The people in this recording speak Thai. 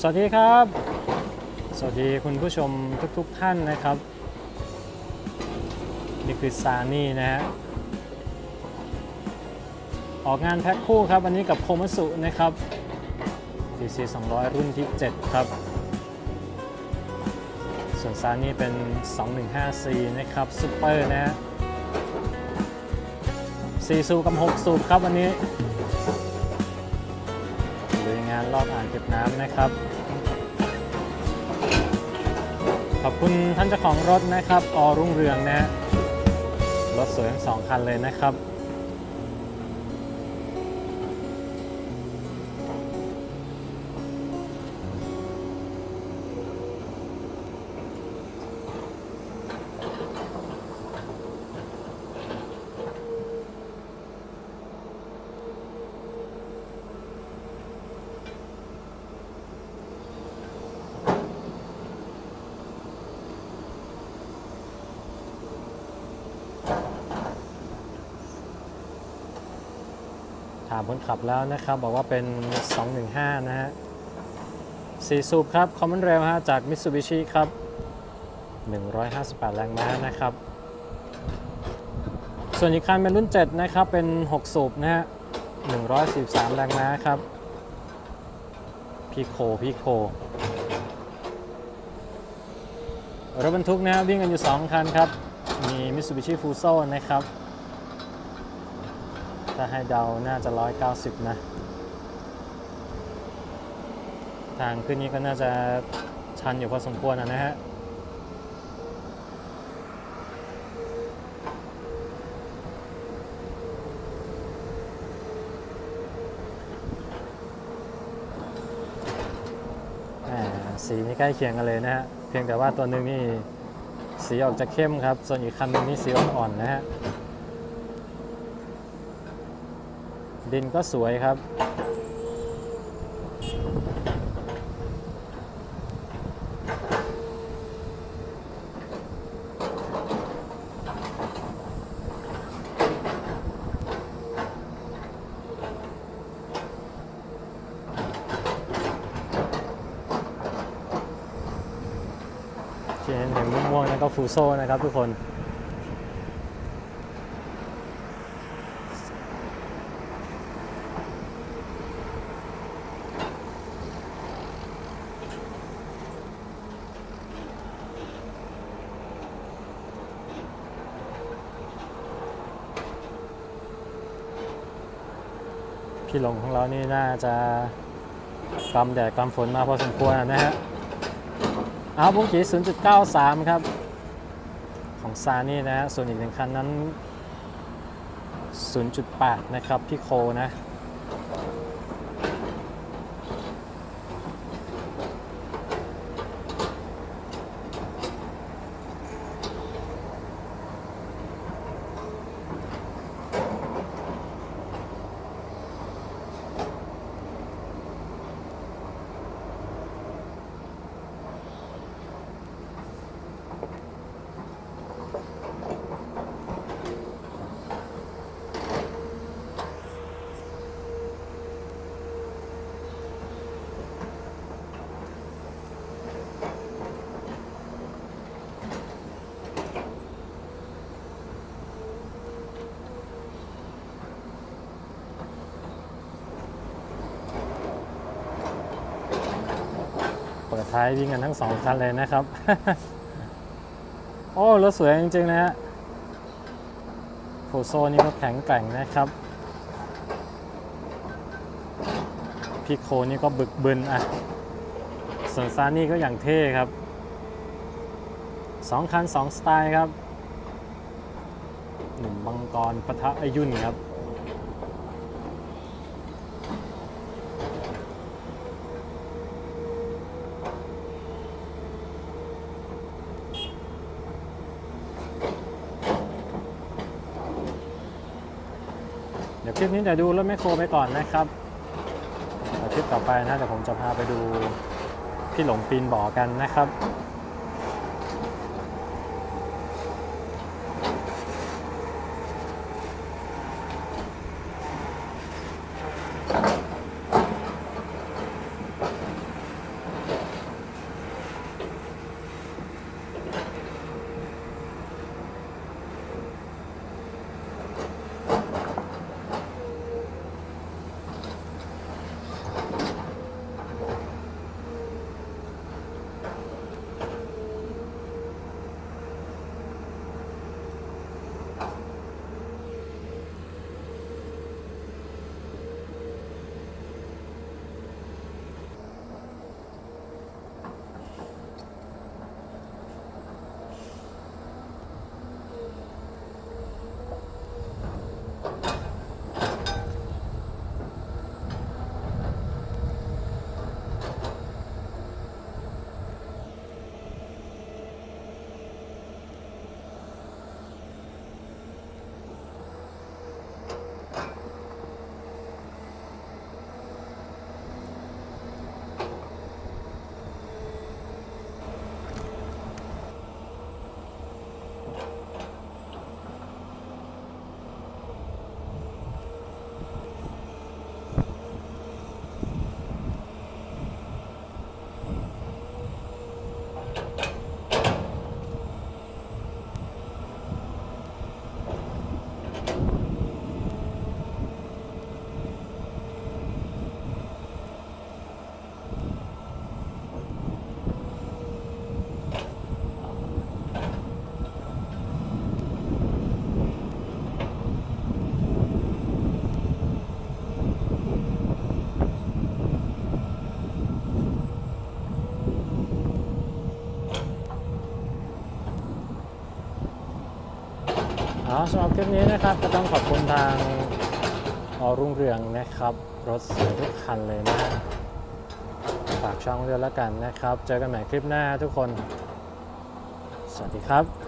สวัสดีครับ สวัสดีคุณผู้ชมทุกๆทท่านนะครับ นี่คือซานี่นะฮะออกงานแพ็คคู่ครับ อันนี้กับโคมัสุนะครับ DC 200 รุ่นที่ 7 ครับ ส่วนซานี่เป็น 215C นะครับซุปเปอร์นะฮะ4สูบกับ 6 สูบครับวันนี้ รอบอ่างเก็บน้ำนะครับ ขอบคุณท่านเจ้าของรถนะครับ อรุ่งเรืองนะฮะรถสวยทั้งสองคันเลยนะครับ ถามคนขับแล้วนะครับ บอกว่าเป็น 215 นะฮะสี่สูบครับ คอมมอนเรลฮะจาก Mitsubishi ครับ 158 แรงม้านะครับ ส่วนอีกคันเป็นรุ่น 7 นะครับ เป็น 6 สูบนะฮะ 143 แรงม้าครับ พี่โค พี่โค รถบรรทุกนะฮะวิ่งกันอยู่ 2 คันครับ มี Mitsubishi Fuso นะครับ ถ้าให้เดาน่าจะ 190 นะ ทางขึ้นนี้ก็น่าจะชันอยู่พอสมควรอะนะฮะสีนี่ใกล้เคียงกันเลยนะฮะ เพียงแต่ว่าตัวหนึ่งนี่ สีออกจะเข้มครับ ส่วนอีกคันนึงนี่สีอ่อนๆนะฮะ ดินก็สวยครับ ที่เห็นเห็นม่วงๆนั่นก็ฟูโซนะครับทุกคนพี่หลงของเรานี่น่าจะกำแดดกำฝนมาพอสมควรนะฮะ เอาบุ้งกี0.93 ครับ ของซานี่นะฮะส่วนอีกหนึ่งคันนั้น 0.8 นะครับ พี่โคนะ ท้ายวิ่งกันทั้งสองคันเลยนะครับ โอ้รถสวยจริงๆนะฮะโฟโซนี่ก็แข็งแกร่งนะครับ พี่โคนี่ก็บึกบึนอะส่วนซานี่ก็อย่างเท่ครับสองคันสองสไตล์ครับ หนุ่มบังกรปะทะอายุนครับ คลิปนี้เดี๋ยวดูรถแมคโครไปก่อนนะครับคลิปต่อไปนะเดี๋ยวผมจะพาไปดูพี่หลงปีนบ่อกันนะครับ สำหรับคลิปนี้นะครับก็ต้องขอบคุณทางออรุ่งเรืองนะครับ รถสวยทุกคันเลยนะฝากช่องด้วยแล้วกันนะครับ เจอกันใหม่คลิปหน้าทุกคน สวัสดีครับ